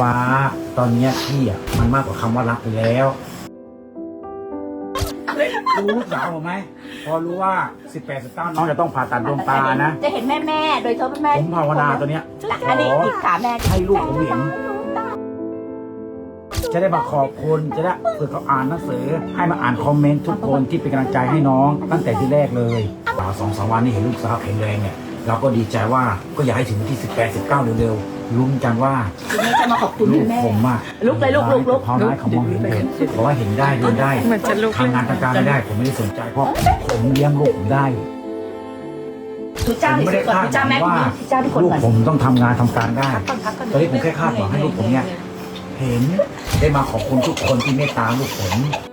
ฟ้า ตอนเนี้ยพี่อะมันมากกว่าคำว่ารักไปแล้วรู้ลูกสาวผมไหมพอรู้ว่า 18 19น้องจะต้องผ่าตัดดวงตานะ จะเห็นแม่แม่ๆโดยเฉพาะแม่ผมภาวนาตัวเนี้ยอันนี้อีกขาแม่ให้ลูกผมเห็น จะได้มาขอบคุณจะได้เผื่อเขาอ่านหนังสือ ให้มาอ่านคอมเมนต์ทุกคนที่เป็นกำลังใจให้น้อง ตั้งแต่ที่แรกเลยสาวสองสามวันนี้เห็นลูกสาวแข็งแรงเนี่ยเราก็ดีใจว่าก็อยากให้ถึงวันที่ 18 19เร็วๆ ลุ้นกันว่าทีนี้จะมาขอบคุณลูกแม่ ผมอะลุกเลยลูกลุกลุกพอน้อยเขามองเห็นเด็กเพราะว่าเห็นได้เดินได้เหมือนจะลุก ทำงานทางการไม่ได้ ผมไม่ได้สนใจเพราะผมเลี้ยงลูกผมได้ทุกเจ้าผมที่ไม่ได้สุดคาดทุกหเจ้าวัแม่งว่าทุกเจ้าที่คนลูกเหมือนผมต้องทำงานทำการได้ พักก่อนพักก่อนตอนนี้ผมแค่คาดหวังให้ลูกผมเนี่ย เห็นได้มาขอบคุณทุกคนที่เมตตาลูกผม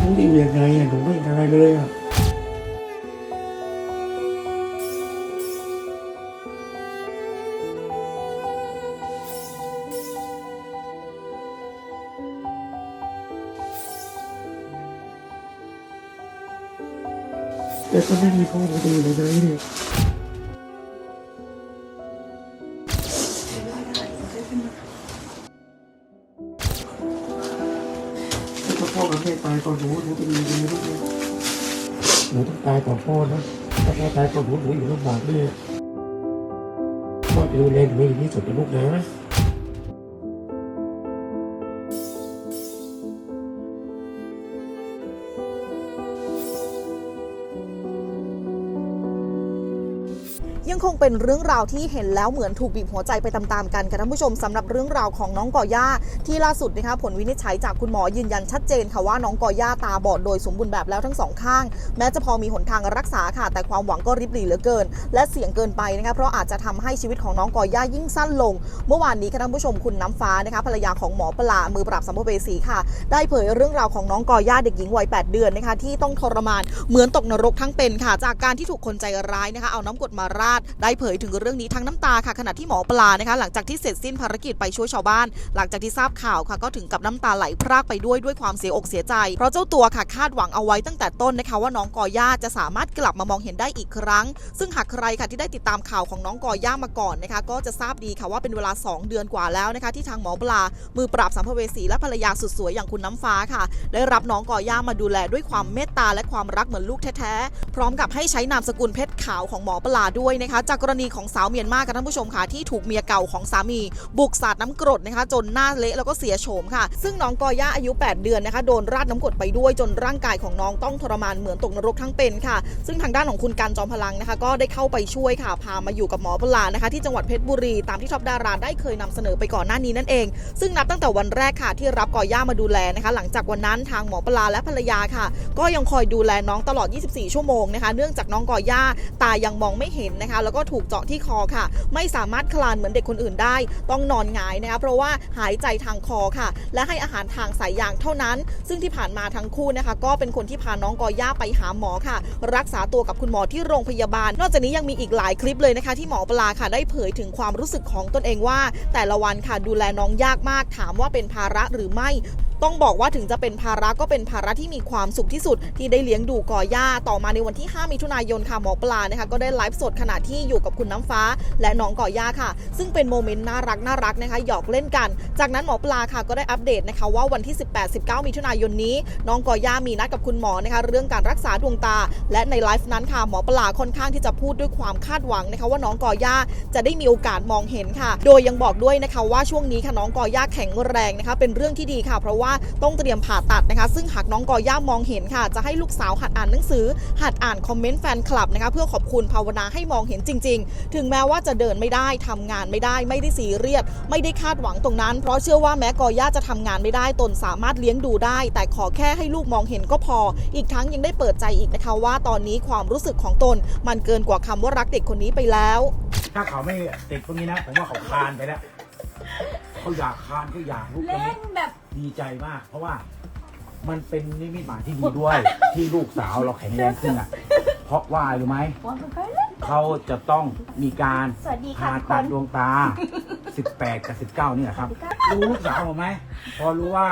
หนูอยู่ยังไงอะหนูไม่เห็นอะไหนูต้องตายก่อนพ่อนะถ้าพ่อตายก่อนหนูหนูอยู่ลำบากเลยพ่อจะดูแลหนูให้ดีที่สุดนะลูกนะ เป็นเรื่องราวที่เห็นแล้วเหมือนถูกบีบหัวใจไปตามๆกันค่ะท่านผู้ชมสำหรับเรื่องราวของน้องก่อย่าที่ล่าสุดนะคะผลวินิจฉัยจากคุณหมอยืนยันชัดเจนค่ะว่าน้องก่อย่าตาบอดโดยสมบูรณ์แบบแล้วทั้งสองข้าง แม้จะพอมีหนทางรักษาค่ะ แต่ความหวังก็ริบหรี่เหลือเกิน และเสี่ยงเกินไปนะคะเพราะอาจจะทำให้ชีวิตของน้องก่อย่ายิ่งสั้นลง เมื่อวานนี้ค่ะท่านผู้ชมคุณน้ำฟ้านะคะภรรยาของหมอปลามือปราบสัมภเวสีค่ะ ได้เผยเรื่องราวของน้องก่อย่าเด็กหญิงวัย8เดือนนะคะที่ต้องทรมานเหมือนตกนรกทั้งเป็นค่ะ จากการที่ถูกคนใจร้ายนะคะเอาน้ำกรดมาราดได้เผยถึงเรื่องนี้ทั้งน้ำตาค่ะขณะที่หมอปลานะคะ หลังจากที่เสร็จสิ้นภารกิจไปช่วยชาวบ้าน หลังจากที่ทราบข่าวค่ะ ก็ถึงกับน้ำตาไหลพรากไปด้วยด้วยความเสียอกเสียใจ เพราะเจ้าตัวค่ะคาดหวังเอาไว้ตั้งแต่ต้นนะคะ ว่าน้องกอย่าจะสามารถกลับมามองเห็นได้อีกครั้ง ซึ่งหากใครค่ะที่ได้ติดตามข่าวของน้องกอย่ามาก่อนนะคะ ก็จะทราบดีค่ะว่าเป็นเวลา 2 เดือนกว่าแล้วนะคะที่ทางหมอปลา มือปราบสัมภเวสีและภรรยาสุดสวยอย่างคุณน้ำฟ้าค่ะ ได้รับน้องกอย่ามาดูแลด้วยความเมตตาและความรักเหมือนลูกแท้ๆพร้อมกับให้ใช้นามสกุลเพชรขาวของหมอปลาด้วยนะคะจากกรณีของสาวเมียนมาค่ะท่านผู้ชมค่ะที่ถูกเมียเก่าของสามี บุกสาดน้ำกรดนะคะ จนหน้าเละแล้วก็เสียโฉมค่ะ ซึ่งน้องกอย่าอายุ 8 เดือนนะคะโดนราดน้ำกรดไปด้วยจนร่างกายของน้องต้องทรมานเหมือนตกนรกทั้งเป็นค่ะ ซึ่งทางด้านของคุณการจอมพลังนะคะ ก็ได้เข้าไปช่วยค่ะพามาอยู่กับหมอปลานะคะ ที่จังหวัดเพชรบุรีตามที่ท็อปดาราได้เคยนำเสนอไปก่อนหน้านี้นั่นเอง ซึ่งนับตั้งแต่วันแรกค่ะที่รับกอย่ามาดูแลนะคะ หลังจากวันนั้นทางหมอปลาและภรรยาค่ะ ก็ยังคอยดูแลน้องตลอด 24 ชั่วโมงนะคะ เนื่องจากน้องกอย่าตายังมองไม่เห็นนะคะ แล้วก็ถูกเจาะที่คอค่ะ ไม่สามารถคลานเหมือนเด็กคนอื่นได้ ต้องนอนหงายนะคะเพราะว่าหายใจทางคอค่ะ และให้อาหารทางสายยางเท่านั้น ซึ่งที่ผ่านมาทั้งคู่นะคะ ก็เป็นคนที่พาน้องกอย่าไปหาหมอค่ะ รักษาตัวกับคุณหมอที่โรงพยาบาล นอกจากนี้ยังมีอีกหลายคลิปเลยนะคะ ที่หมอปลาค่ะได้เผยถึงความรู้สึกของตนเองว่า แต่ละวันค่ะดูแลน้องยากมาก ถามว่าเป็นภาระหรือไม่ ต้องบอกว่าถึงจะเป็นภาระก็เป็นภาระที่มีความสุขที่สุด ที่ได้เลี้ยงดูก่อย่าต่อมาในวันที่ 5 มิถุนายนค่ะหมอปลานะคะก็ได้ไลฟ์สดขณะที่อยู่กับคุณน้ำฟ้า และน้องก่อย่าค่ะ ซึ่งเป็นโมเมนต์น่ารักน่ารักนะคะหยอกเล่นกัน จากนั้นหมอปลาค่ะก็ได้อัปเดตนะคะว่าวันที่ 18-19 มิถุนายนนี้ น้องก่อย่ามีนัดกับคุณหมอนะคะเรื่องการรักษาดวงตา และในไลฟ์นั้นค่ะหมอปลาค่อนข้างที่จะพูดด้วยความคาดหวังนะคะว่าน้องก่อย่าจะได้มีโอกาสมองเห็นค่ะ โดยยังบอกด้วยนะคะว่าช่วงนี้ค่ะน้องก่อย่าแข็งแรงนะคะเป็นเรื่องที่ดีค่ะเพราะว่าว่าต้องเตรียมผ่าตัดนะคะ ซึ่งหากน้องกอย่ามองเห็นค่ะ จะให้ลูกสาวหัดอ่านหนังสือ หัดอ่านคอมเมนต์แฟนคลับนะคะเพื่อขอบคุณภาวนาให้มองเห็นจริง ๆ ถึงแม้ว่าจะเดินไม่ได้ทำงานไม่ได้ ไม่ได้ซีเรียสไม่ได้คาดหวังตรงนั้น เพราะเชื่อว่าแม้กอย่าจะทำงานไม่ได้ตนสามารถเลี้ยงดูได้ แต่ขอแค่ให้ลูกมองเห็นก็พอ อีกทั้งยังได้เปิดใจอีกนะคะว่าตอนนี้ความรู้สึกของตน มันเกินกว่าคำว่ารักเด็กคนนี้ไปแล้ว ถ้าเขาไม่ติดตรงนี้นะ ผมว่าเขาคลานไปแล้ว เขาอยากคลานเขาอยากลุกตรงนี้แบบดีใจมาก เพราะว่ามันเป็นนิมิตหมายที่ดีด้วย ที่ลูกสาวเราแข็งแรงขึ้นอะ เพราะว่ารู้ไหม เขาจะต้องมีการสวัสดีค่ะผ่าทุกคตัดนดวงตา 18 กับ 19 นี่แหละครับรู้ลูกสาวผมไหม พอรู้ว่า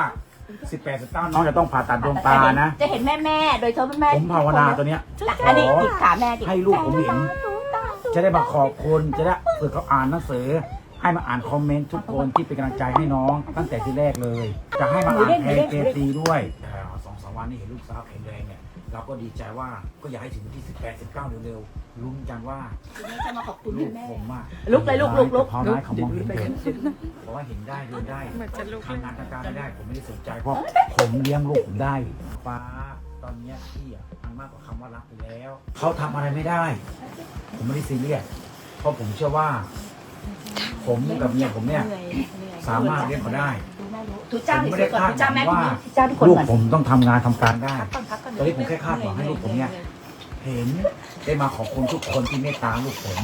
18 19 น้องจะต้องผ่าตัดดวงตานะ จะเห็นแม่แม่ๆโดยเฉพาะแม่ผมภาวนาตัวเนี้ยอันนี้อีกขาแม่ดิให้ลูกผมเห็น จะได้มาขอบคุณจะได้เผื่อเขาอ่านหนังสือ ให้มาอ่านคอมเมนต์ทุกคนที่เป็นกำลังใจให้น้อง ตั้งแต่ที่แรกเลย จะให้มาอ่านเพลงเจซีด้วยแต่สองสามวันนี้เห็นลูกสาวแข็งแรงเนี่ยเราก็ดีใจว่าก็อยากให้ถึงวันที่ 18 19 เร็วๆลุ้นกันว่าทีนี้จะมาขอบคุณลูกแม่ผมอะลุกเลยลุกลุกลุกพอได้เขามองเห็นเด็กบอกว่าเห็นได้เดินได้ทำงานทางการไม่ได้ผมไม่ได้สนใจเพราะผมเลี้ยงลูกผมได้ฟ้าตอนเนี้ยพี่อะมันมากกว่าคำว่ารักไปแล้ว เขาทำอะไรไม่ได้ ผมไม่ได้ซีเรียสเพราะผมเชื่อว่า ผมกับเมียผมเนี่ยสามารถเลี้ยงเขาได้ทุกเจ้าผมดิไม่ได้ก่อนคาดทุกเจ้าหวัแม่งว่าทุกเจ้าทุกคนลูกก่อนผมต้องทำงานทำการได้ พักก่อนพักก่อนตอนนี้ผมแค่คาดหวังให้ลูกผมเนี่ย เห็น ได้มาขอบคุณทุกคนที่เมตตาลูกผม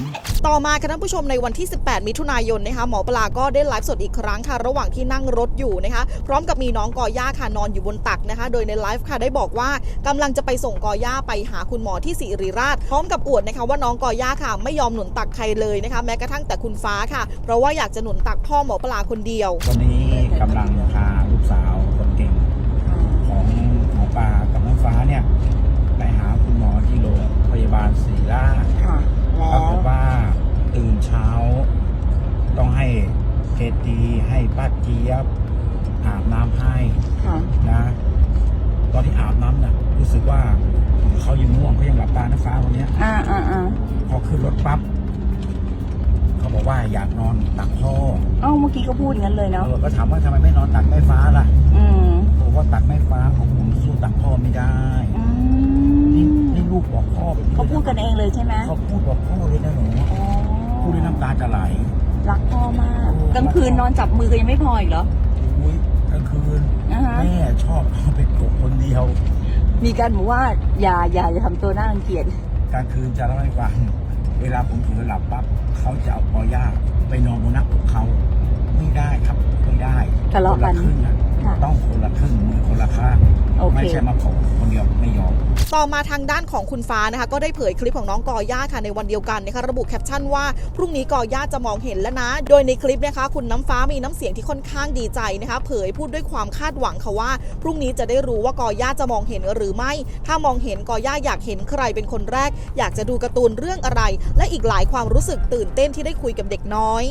ต่อมาค่ะท่านผู้ชมในวันที่ 18 มิถุนายนนะคะหมอปลาก็ได้ไลฟ์สดอีกครั้งค่ะ ระหว่างที่นั่งรถอยู่นะคะ พร้อมกับมีน้องกอย่าค่ะนอนอยู่บนตักนะคะ โดยในไลฟ์ค่ะได้บอกว่ากำลังจะไปส่งกอย่าไปหาคุณหมอที่ศิริราช พร้อมกับอวดนะคะว่าน้องกอย่าค่ะ ไม่ยอมหนุนตักใครเลยนะคะ แม้กระทั่งแต่คุณฟ้าค่ะ เพราะว่าอยากจะหนุนตักพ่อหมอปลาคนเดียววันนี้กำลังพาลูกสาวคนเก่งของหมอปลากับน้องฟ้าเนี่ย ไปหาคุณหมอที่โรงพยา บาลศรีราชค่ะปรากฏว่าตื่นเช้า ต้องให้เคตีให้ป้าเจี๊ยบอาบน้ำให้ค่ะนะ ตอนที่อาบน้ำน่ะรู้สึกว่าเขายังง่วงเขายังหลับตาน้าฟ้าวันเนี้ยอ่าอ่าอ่าพอขึ้นรถปั๊บเขาบอกว่าอยากนอนตักพ่อเอ้าเมื่อกี้ก็พูดอย่างนั้นเลยเอเนาะอก็ถามว่าทำไมไม่นอนตักแม่ฟ้าล่ะอืมบอกว่าตักแม่ฟ้าของผมสู้ตักพ่อไม่ได้ อืนี่มนี่ ลูกบอกพ่อแบบนี้เขาพูดกันเองเลยใช่ไหมเขาพูดบอกพ่อเลยนะหนูอ๋อพูดด้วยน้ำตาจะไหลรักพ่อมาก กลางคืนนอนจับมือกันยังไม่พออีกเหรออุ้ยกลางคืนอ่าฮะแม่ชอบเอาไปกบคนเดียว มีการบอกว่าอย่าอย่าอย่าทำตัวน่ารังเกียจกลางคืนจะเล่าให้ฟังเวลาผมเผลอหลับปั๊บเขาจะเอาปอย่าไปนอนบนหน้าอกเขาไม่ได้ครับไม่ได้ทะเลาะกันครึ่งอะค่ะต้องคนละครึ่งมือคนละข้าง โอเค ไม่ใช่มาขอคนเดียวไม่ยอม ต่อมาทางด้านของคุณฟ้านะคะ ก็ได้เผยคลิปของน้องกอย่าค่ะในวันเดียวกันนะคะระบุแคปชั่นว่าพรุ่งนี้กอย่าจะมองเห็นแล้วนะ โดยในคลิปนะคะคุณน้ำฟ้ามีน้ำเสียงที่ค่อนข้างดีใจนะคะเผยพูดด้วยความคาดหวังค่ะว่า พรุ่งนี้จะได้รู้ว่ากอย่าจะมองเห็นหรือไม่ ถ้ามองเห็นกอย่าอยากเห็นใครเป็นคนแรก อยากจะดูการ์ตูนเรื่องอะไร และอีกหลายความรู้สึกตื่นเต้นที่ได้คุยกับเด็กน้อย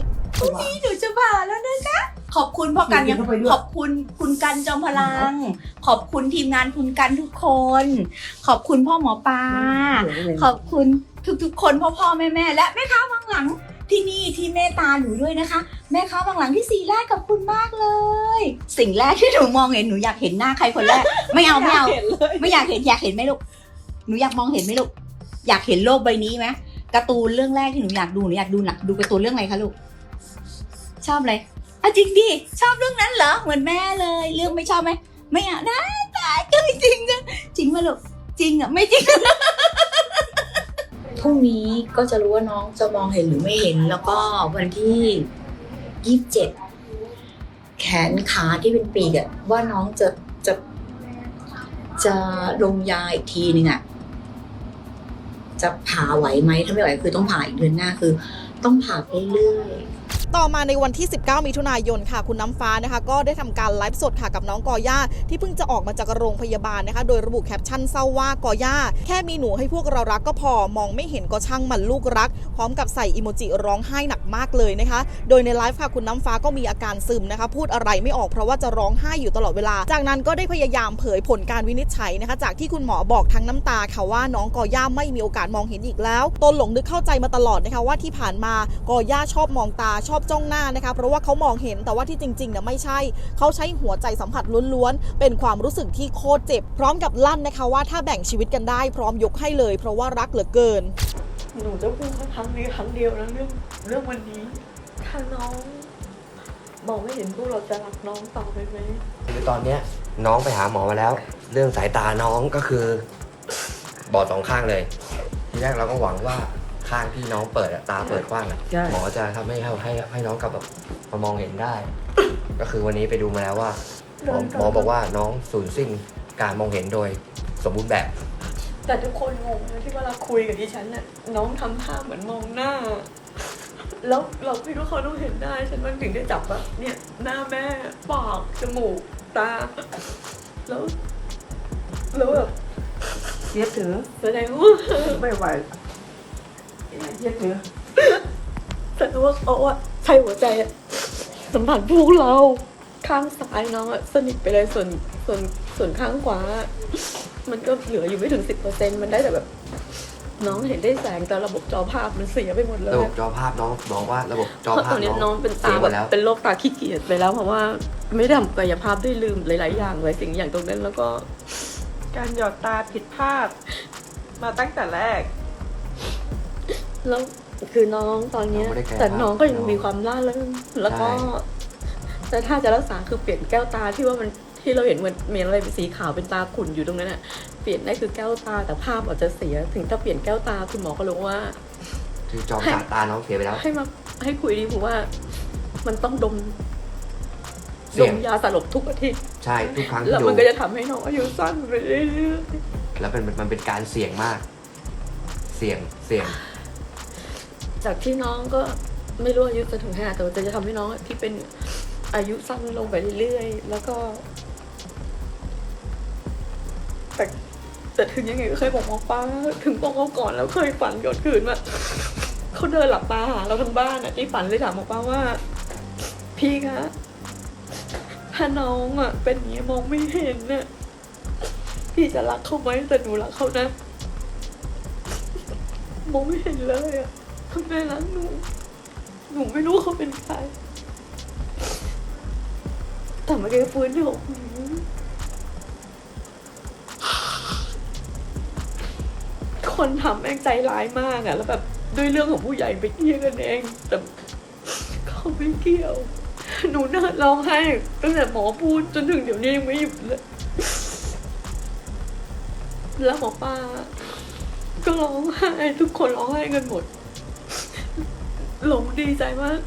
หนูจะผ่าแล้วนะคะ ขอบคุณพ่อกันยังขอบคุณคุณกันจอมพลัง ขอบคุณทีมงานคุณกันทุกคน ขอบคุณพ่อหมอปลาขอบคุณทุกๆ คนพ่อพ่อแม่แม่และแม่ค้าบางหลังที่นี่ที่เมตตาหนูด้วยนะคะ แม่ค้าบางหลังที่สีแรกกับคุณมากเลย สิ่งแรกที่หนูมองเห็นหนูอยากเห็นหน้าใครคนแรก ไม่เอาไม่เอาไม่อยากเห็นอยากเห็นไหมลูกหนูอยากมองเห็นไหมลูกอยากเห็นโลกใบนี้ไหมการ์ตูนเรื่องแรกที่หนูอยากดูหนูอยากดูหนักดูการ์ตูนเรื่องอะไรคะลูก ชอบเลยอะจริงดิชอบเรื่องนั้นเหรอเหมือนแม่เลย เรื่องไม่ชอบไหมไม่อะได้ตายก็ไม่จริงอะจริงไหมลูกจริงอะไม่จริงพรุ่งนี้ก็จะรู้ว่าน้องจะมองเห็นหรือไม่เห็น แล้วก็วันที่ยี่สิบเจ็ดแขนขาที่เป็นปีกอะว่าน้องจะจะจะลงยาอีกทีหนึ่งอะจะผ่าไหวไหมถ้าไม่ไหวคือต้องผ่าอีกเดือนหน้าคือ ต้องผ่าไปเรื่อย ต่อมาในวันที่ 19 มิถุนายนค่ะ คุณน้ำฟ้านะคะ ก็ได้ทำการไลฟ์สดค่ะกับน้องกอย่าที่เพิ่งจะออกมาจากโรงพยาบาลนะคะ โดยระบุแคปชั่นเศร้าว่ากอย่าแค่มีหนูให้พวกเรารักก็พอมองไม่เห็นก็ช่างมันลูกรัก พร้อมกับใส่อิโมจิร้องไห้หนักมากเลยนะคะ โดยในไลฟ์ค่ะคุณน้ำฟ้าก็มีอาการซึมนะคะ พูดอะไรไม่ออกเพราะว่าจะร้องไห้อยู่ตลอดเวลา จากนั้นก็ได้พยายามเผยผลการวินิจฉัยนะคะ จากที่คุณหมอบอกทั้งน้ำตาค่ะว่าน้องกอย่าไม่มีโอกาสมองเห็นอีกแล้วตนหลงนึกเข้าใจมาตลอดนะคะว่าที่ผ่านมากอย่าชอบมองตาชอบจ้องหน้านะคะเพราะว่าเขามองเห็นแต่ว่าที่จริงๆเนี่ยไม่ใช่ เขาใช้หัวใจสัมผัสล้วนๆ เป็นความรู้สึกที่โคตรเจ็บ พร้อมกับลั่นนะคะว่าถ้าแบ่งชีวิตกันได้พร้อมยกให้เลย เพราะว่ารักเหลือเกิน หนูจะพูดแค่ครั้งนี้ครั้งเดียวนะเรื่องเรื่องวันนี้ถ้าน้องมองไม่เห็นพวกเราจะรักน้องต่อไปไหมคือตอนเนี้ยน้องไปหาหมอมาแล้ว เรื่องสายตาน้องก็คือ บอดสองข้างเลย ทีแรกเราก็หวังว่า ข้างที่น้องเปิดอะตาเปิดกว้างอะใช่ หมอจะทำให้ให้ให้น้องกลับแบบมามองเห็นได้ ก็คือวันนี้ไปดูมาแล้วว่าหมอหมอบอกว่าน้องสูญสิ้นการมองเห็นโดยสมบูรณ์แบบ แต่ทุกคนงงนะที่เวลาคุยกับดิฉันน่ะน้องทำท่าเหมือนมองหน้า แล้วเราคิดว่าเขาต้องเห็นได้ ฉันมันถึงได้จับว่าเนี่ยหน้าแม่ปากจมูกตา แล้วแล้วแบบเย็บถือแสดงว่า ไม่ไหว เย็บถือแสดงว่าเขาอะใช้หัวใจอะสัมผัสพวกเราข้างซ้ายน้องอะสนิทไปเลยส่วนส่วนส่วนข้างขวาอะมันก็เหลืออยู่ไม่ถึงสิบเปอร์เซ็นมันได้แต่แบบ น้องเห็นได้แสงแต่ระบบจอภาพมันเสียไปหมดเลระยบบจอภาพน้องบอกว่าระบบจอเพราะภาตพอนนี้น้น้อองงเป็นเสีตายหแบมบดแล้วเป็นโรคตาขี้เกียจไปแล้ว เพราะว่าไม่ได้ทำกายภาพได้ลืมหลาย ๆ อย่างเลยสิ่งอย่างตรงนั้นแล้วก็ การหยอดตาผิดพลาดมาตั้งแต่แรก แล้วคือน้องตอนเนี้ย น้องไม่ได้แก้แต่น้องก็ยังน้องมีความล่าเริงแล้วก็ ใช่ แต่ถ้าจะรักษาคือเปลี่ยนแก้วตาที่ว่ามันที่เราเห็นเหมือนมีอะไรเป็นสีขาวเป็นตาขุ่นอยู่ตรงนั้นน่ะเปลี่ยนได้คือแก้วตาแต่ภาพอาจจะเสีย ถึงถ้าเปลี่ยนแก้วตาคุณหมอก็รู้ว่า คือจอประสาทตาน้องเสียไปแล้ว ให้มาให้คุยดีผมว่า มันต้องดมเสี่ดยง มยาสลบทุกอาทิตย์ใช่ทุกครั้งแล้ที่วดูมันก็จะทำให้น้องอายุสั้นไปเรื่อยแล้วเป็นมันเป็นการเสี่ยงมาก เสี่ยงเสี่ยงๆ จากที่น้องก็ไม่รู้อายุจะถึงขนาแต่ว่าจะทำให้น้องที่เป็นอายุสั้นลงไปเรื่อยๆแล้วก็แต่แต่ถึงยังไงก็เคยบอกหมอป้า ถึงบอกเขาก่อนแล้วเคยฝันก่อนคืนว่าเขาเดินหลับตาหาเราทั้งบ้านอะที่ฝันเลยถามหมอป้าว่า พี่คะถ้าน้องอะ เป็นอย่างนี้มองไม่เห็นน่ะพี่จะรักเขาไหมแต่หนูรักเขานะมองไม่เห็นเลยอะ คุณแม่รักหนู หนูไม่รู้เขาเป็นใครแต่เมื่อกี้ฟื้นอยู่คนทำแม่งใจร้ายมากอะแล้วแบบด้วยเรื่องของผู้ใหญ่ไปเกี่ยกันเอง แต่เขาไม่เกี่ยว หนูน่าร้องไห้ตั้งแต่หมอพูดจนถึงเดี๋ยวนี้ยังไม่หยุดเลยแล้วหมอป้าก็ร้องไห้ทุกคนร้องไห้กันหมด หลงดีใจมาก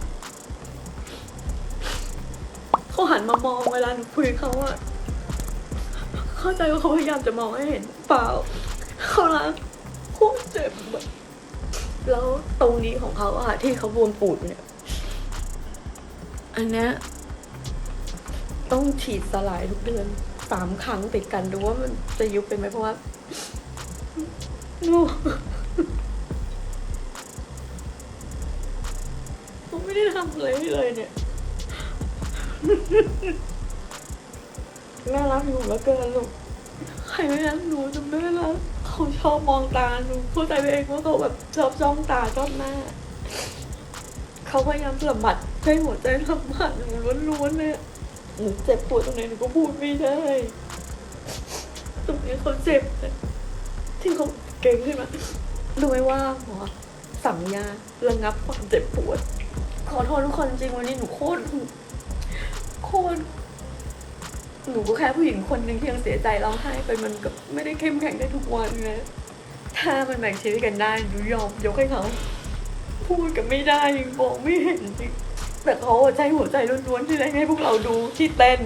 เขาหันมามองเวลาหนูคุยเขาอะเข้าใจว่าเขาพยายามจะมองให้เห็นเปล่าเขารักโคตรเจ็บแบบแล้วตรงนี้ของเขาอะที่เขาบวมปูดเนี่ย อันเนี้ยต้องฉีดสลายทุกเดือนสามครั้งติดกันดูว่ามันจะยุบไปไหมเพราะว่าห ไม่ได้ทำอะไรเลยเนี่ยแม่รักหนูแล้วเกินลูก ใครไม่รักหนูจะไม่รักเขาชอบมองตาหนูเข้าใจไปเองว่าเขาแบบชอบจ้องตาจ้องหน้า เขาพยายามสัมผัสให้หัวใจสัมผัสหนูล้วนๆเลยหนูเจ็บปวดตรงไหนหนูก็พูดไม่ได้ ตรงนี้เขาเจ็บเลยที่เขาเก่งขึ้นมารู้ไหมว่าหมอสั่งยาระงับความเจ็บปวด ขอโทษทุกคนจริงวันนี้หนูโคตรโคตรหนูก็แค่ผู้หญิงคนหนึ่งที่ยังเสียใจร้องไห้ไปมันก็ไม่ได้เข้มแข็งได้ทุกวันไงถ้ามันแบ่งชีวิตกันได้หนูยอมยกให้เขา พูดกันไม่ได้ยังบอกไม่เห็นจริงแต่เขาใช้หัวใจล้วนๆที่ได้ให้พวกเราดูที่เต้น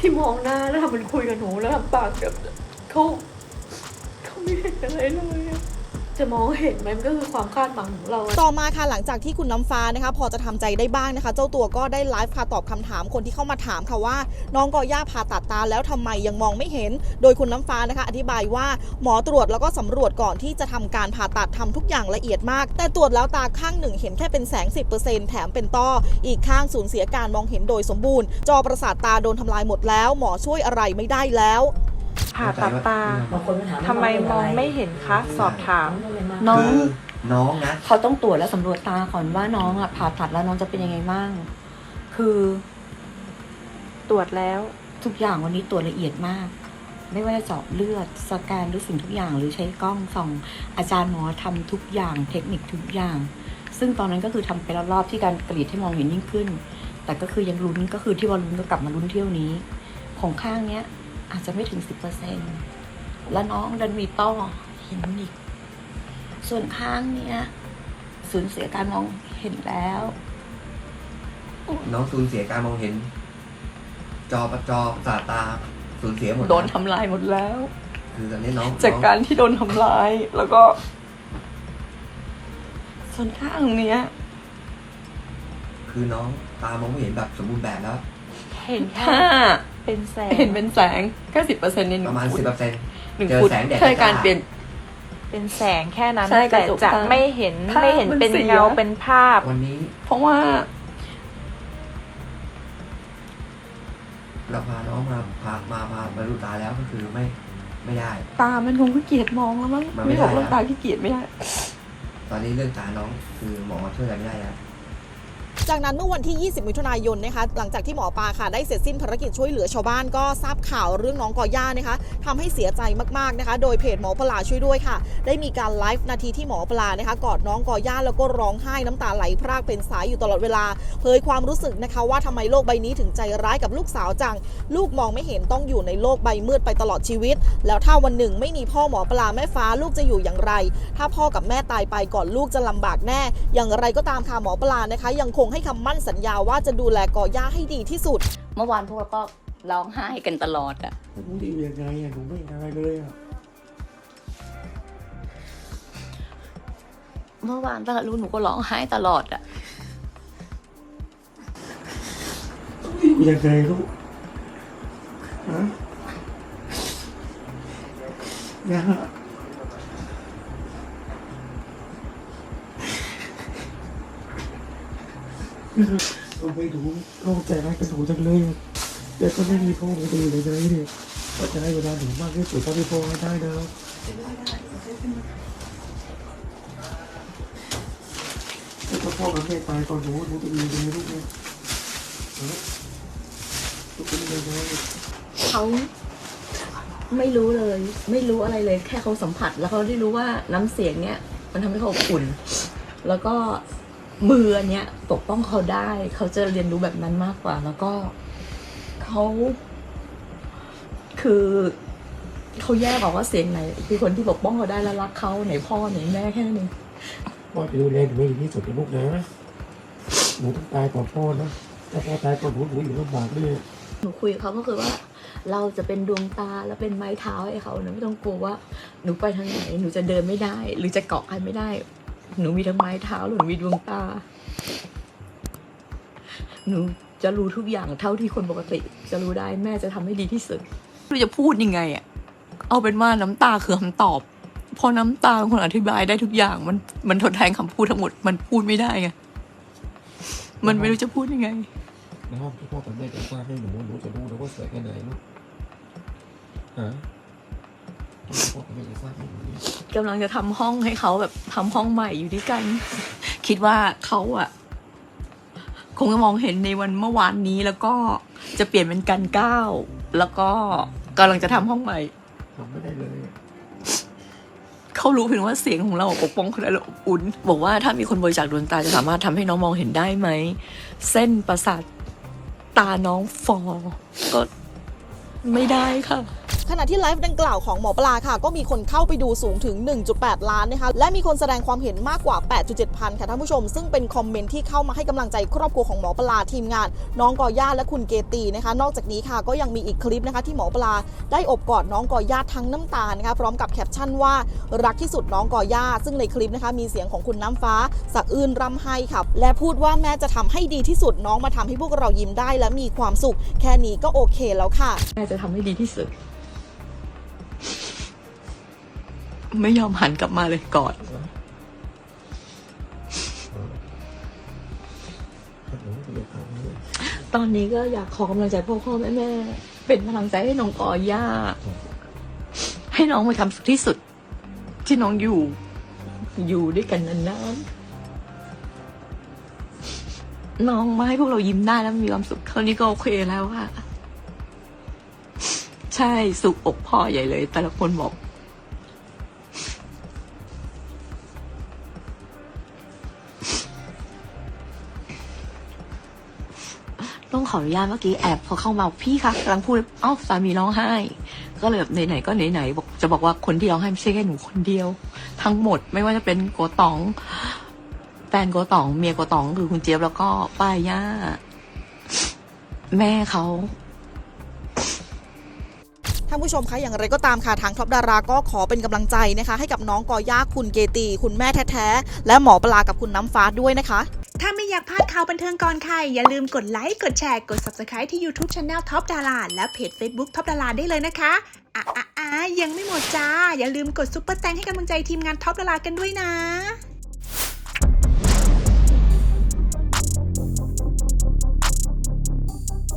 ที่มองหน้าแล้วทำเป็นคุยกับหนูแล้วทำปากแบบเขาเขาไม่เห็นอะไรเลยอะ จะมองเห็นไหมมันก็คือความคาดหวังของเรา ต่อมาค่ะหลังจากที่คุณน้ำฟ้านะคะ พอจะทำใจได้บ้างนะคะ เจ้าตัวก็ได้ไลฟ์ค่ะตอบคำถามคนที่เข้ามาถามค่ะว่า น้องกอย่าผ่าตัดตาแล้วทำไมยังมองไม่เห็น โดยคุณน้ำฟ้านะคะ อธิบายว่าหมอตรวจแล้วก็สำรวจก่อนที่จะทำการผ่าตัดทำทุกอย่างละเอียดมาก แต่ตรวจแล้วตาข้างหนึ่งเห็นแค่เป็นแสง 10%แถมเป็นต้อ อีกข้างสูญเสียการมองเห็นโดยสมบูรณ์ จอประสาทตาโดนทำลายหมดแล้ว หมอช่วยอะไรไม่ได้แล้ว ผ่าตัดตาบางคนมาถามว่าทำไมน้งมองเป็นะรไม่เห็นคะ สอบถาม น้อง คือน้องนะ เขาต้องตรวจและสำรวจตาก่อนว่าน้องอะผ่าตัดแล้วน้องจะเป็นยังไงบ้าง คือตรวจแล้วทุกอย่างวันนี้ตรวจละเอียดมาก ไม่ว่าจะเจาะเลือด สแกนหรือสิ่งทุกอย่างหรือใช้กล้องส่อง อาจารย์หมอทำทุกอย่างเทคนิคทุกอย่าง ซึ่งตอนนั้นก็คือทำไปรอบๆที่การกรีดให้มองเห็นยิ่งขึ้น แต่ก็คือยังลุ้นก็คือที่ว่าลุ้นก็กลับมาลุ้นเที่ยวนี้ ของข้างเนี้ย อาจจะไม่ถึงสิบเปอร์เซ็นแล้วน้องดันมีต้อเห็นอีก ส่วนข้างเนี้ยสูญเสียการมองเห็นแล้ว น้องสูญเสียการมองเห็น จอประจอประสาทตาสูญเสียหมดโดนทำลายหมดแล้ว คือตอนนี้น้องจากน้องการที่โดนทำลาย แล้วก็ ส่วนข้างเนี้ย คือน้องตามองไม่เห็นแบบสมบูรณ์แบบแล้ว เห็นแค่ถ้า เป็นแสง เห็นเป็นแสงแค่สิบเปอร์เซ็นต์ในหปนึ่ระงมาณฟุสิตบเปอร์เซ็นต์ หนึ่งเจอฟุตแสงแดดใช่การจ้าเปลี่ยน เป็นแสงแค่นั้นใช่แต่กระจกจะตาไม่เห็นภาพไม่เห็นมันเป็นเสีย เงาเป็นภาพ วันนี้เพราะว่าเราพาน้องมาพามาพามาดูตาแล้วก็คือไม่ไม่ได้ ตามันคงขี้เกียจมองแล้วมั้งมันไม่ไม่บอกได้เรื่องนะตาขี้เกียจไม่ได้ ตอนนี้เรื่องตาน้องคือหมอช่วยอะไรไม่ได้แล้ว จากนั้นเมื่อวันที่ 20 มิถุนายนนะคะหลังจากที่หมอปลาค่ะได้เสร็จสิ้นภารกิจช่วยเหลือชาวบ้านก็ทราบข่าวเรื่องน้องกอย่านะคะทำให้เสียใจมากๆนะคะ โดยเพจหมอปลาช่วยด้วยค่ะ ได้มีการไลฟ์นาทีที่หมอปลานะคะกอดน้องกอย่าแล้วก็ร้องไห้น้ำตาไหลพรากเป็นสายอยู่ตลอดเวลา เผยความรู้สึกนะคะว่าทำไมโลกใบนี้ถึงใจร้ายกับลูกสาวจัง ลูกมองไม่เห็นต้องอยู่ในโลกใบมืดไปตลอดชีวิต แล้วถ้าวันหนึ่งไม่มีพ่อหมอปลาแม่ฟ้าลูกจะอยู่อย่างไร ถ้าพ่อกับแม่ตายไปก่อนลูกจะลำบากแน่ อย่างไรก็ตามค่ะหมอปลานะคะยังคงให้คำมั่นสัญญาว่าจะดูแลกอย่าให้ดีที่สุด เมื่อวานพวกเราก็ร้องไห้กันตลอดอะหนูดียังไงอะหนูไม่ได้เลยอะเมื่อวานตั้งแต่รู้หนูก็ร้องไห้ตลอดอะดียังไงลูกฮะย่าเราไปดูโล่งใจร้ายกันดูจังเลยแต่ก็ไม่มีพ่อไม่ดีเลยนะเนี่ยก็จะให้เวลาหนูมากที่สุดเท่าที่พ่อให้ได้นะถ้าพ่อกับแม่ตายก่อนหนูหนูจะมียังไงลูกเนี่ยลูกเป็นยังไงเขาไม่รู้เลย ไม่รู้อะไรเลย แค่เขาสัมผัส แล้วเขาได้รู้ว่าน้ำเสียงเนี้ยมันทำให้เขาอบอุ่น แล้วก็ มืออันเนี้ยปกป้องเขาได้ เขาจะเรียนรู้แบบนั้นมากกว่า แล้วก็เขาคือเขาแยกออกว่าเสียงไหน คือคนที่ปกป้องเขาได้และรักเขาไหนพ่อไหนแม่แค่นั้นเองพ่อจะดูแลหนูให้ดีที่สุดนะลูกนะหนูต้องตายก่อนพ่อนะถ้าพ่อตายก่อนหนูหนูอยู่ลำบากเลยหนูคุยกับเขาก็คือว่า เราจะเป็นดวงตาและเป็นไม้เท้าให้เขานะไม่ต้องกลัวว่า หนูไปทางไหน หนูจะเดินไม่ได้ หรือจะเกาะใครไม่ได้ หนูมีทั้งไม้เท้าหรือหนูมีดวงตา หนูจะรู้ทุกอย่างเท่าที่คนปกติ จะรู้ได้แม่จะทำให้ดีที่สุดไม่รู้จะพูดยังไงอะเอาเป็นว่าน้ำตาคือคำตอบ พอน้ำตาเป็นคนอธิบายได้ทุกอย่าง มันมันทดแทนคำพูดทั้งหมด มันพูดไม่ได้ไง มันไม่รู้จะพูดยังไงในห้องที่พ่อกับแม่จะสร้างให้หนูหนูจะรู้นะว่าสวยแค่ไหนลูกฮะพ่อ กำลังจะทำห้องให้เขาแบบทำห้องใหม่อยู่ด้วยกัน คิดว่าเขาอะคงจะมองเห็นในวันเมื่อวานนี้แล้วก็จะเปลี่ยนเป็นกันก้าวแล้วก็กำลังจะทำห้องใหม่ทำไม่ได้เลยเขารู้เพียงว่าเสียงของเราปกป้องเขาได้และอบอุ่น บอกว่าถ้ามีคนบริจาคดวงตาจะสามารถทำให้น้องมองเห็นได้ไหม เส้นประสาทตาน้องฟอ ก็ไม่ได้ค่ะ ขณะที่ไลฟ์ดังกล่าวของหมอปลาค่ะ ก็มีคนเข้าไปดูสูงถึง 1.8 ล้านนะคะ และมีคนแสดงความเห็นมากกว่า 8.7 พันค่ะท่านผู้ชม ซึ่งเป็นคอมเมนต์ที่เข้ามาให้กำลังใจครอบครัวของหมอปลาทีมงาน น้องกอย่าและคุณเกตีนะคะ นอกจากนี้ค่ะก็ยังมีอีกคลิปนะคะที่หมอปลาได้อบกอดน้องกอย่าทั้งน้ำตานะคะพร้อมกับแคปชั่นว่ารักที่สุดน้องกอย่าซึ่งในคลิปนะคะมีเสียงของคุณน้ำฟ้าสะอื้นร่ำไห้ค่ะและพูดว่าแม่จะทำให้ดีที่สุดน้องมาทำให้พวกเรายิ้มได้ และมีความสุข แค่นี้ก็โอเคแล้วค่ะแม่จะทำให้ดีที่สุด ไม่ยอมหันกลับมาเลยกอดหนูไม่ได้ทำเลยตอนนี้ก็อยากขอกำลังใจพ่อพ่อแม่แม่เป็นกำลังใจให้น้องกอย่า ให้น้องมาทำที่สุด ที่น้องอยู่ อยู่ด้วยกันนานๆน้องมาให้พวกเรายิ้มได้แล้วมีความสุขเท่านี้ก็โอเคแล้วค่ะ ใช่สุกอกพ่อใหญ่เลย แต่ละคนบอก ต้องขออนุญาตเมื่อกี้แอบพอเข้ามาพี่คะกำลังพูดเอ้าสามีร้องไห้ ก็เลยแบบไหนๆก็ไหนๆบอกจะบอกว่าคนที่ร้องไห้ไม่ใช่แค่หนูคนเดียว ทั้งหมดไม่ว่าจะเป็นโกตองแฟนโกตอง เมียโกตอง คือคุณเจี๊ยบแล้วก็ป้าย่า แม่เขาท่านผู้ชมคะอย่างไรก็ตามค่ะทางท็อปดาราก็ขอเป็นกำลังใจนะคะ ให้กับน้องกอย่าคุณเกตี คุณแม่แท้ๆและหมอปลากับคุณน้ำฟ้าด้วยนะคะ ถ้าไม่อยากพลาดข่าวบันเทิงก่อนใคร อย่าลืมกดไลค์กดแชร์กด Subscribe ที่ YouTube Channel Top ดาราและเพจ Facebook Top ดาราได้เลยนะคะอะอะอะยังไม่หมดจ้า อย่าลืมกดซุปเปอร์แตงให้กำลังใจทีมงาน Top ดารากันด้วยนะ